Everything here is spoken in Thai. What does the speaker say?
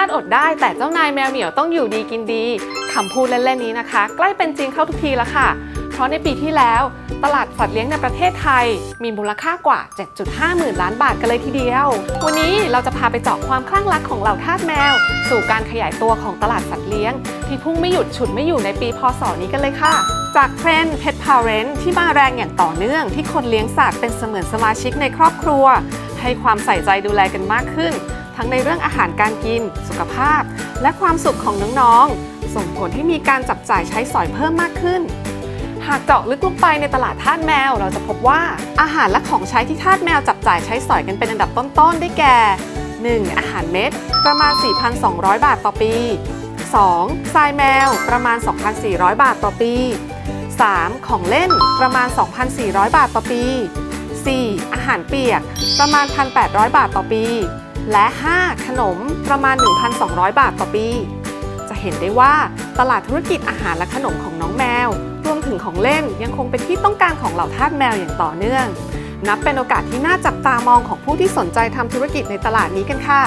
าติอดได้แต่เจ้านายแมวเหมียวต้องอยู่ดีกินดีคำพูดเล่นๆนี้นะคะ ใกล้เป็นจริงเข้าทุกทีแล้วค่ะ เพราะในปีที่แล้ว ตลาดสัตว์เลี้ยงในประเทศไทย มีมูลค่ากว่า 7.5 หมื่นล้านบาทกันเลยทีเดียว วันนี้เราจะพาไปเจาะความคลั่งรักของเหล่าทาสแมว สู่การขยายตัวของตลาดสัตว์เลี้ยง ที่พุ่งไม่หยุดฉุดไม่อยู่ในปีพศนี้กันเลยค่ะจากเทรนด์ Pet Parent ที่มาแรงอย่างต่อเนื่องที่คนเลี้ยงสัตว์เป็นเสมือนสมาชิกในครอบครัว ให้ความใส่ใจดูแลกันมากขึ้น ทั้งในเรื่องอาหารการกิน สุขภาพ และความสุขของน้องๆ ส่งผลให้มีการจับจ่ายใช้สอยเพิ่มมากขึ้น หากเจาะลึกลงไปในตลาดทาสแมว เราจะพบว่าอาหารและของใช้ที่ทาสแมวจับจ่ายใช้สอยกันเป็นอันดับต้นๆ ได้แก่ 1. อาหารเม็ด ประมาณ 4,200 บาทต่อปี 2. ทรายแมว ประมาณ 2,400 บาทต่อปี 3. ของเล่น ประมาณ 2,400 บาทต่อปี 4. อาหารเปียก ประมาณ 1,800 บาทต่อปี และ 5. ขนมประมาณ 1,200 บาทต่อปี จะเห็นได้ว่าตลาดธุรกิจอาหารและขนมของน้องแมว รวมถึงของเล่นยังคงเป็นที่ต้องการของเหล่าทาสแมวอย่างต่อเนื่อง นับเป็นโอกาสที่น่าจับตามองของผู้ที่สนใจทำธุรกิจในตลาดนี้กันค่ะ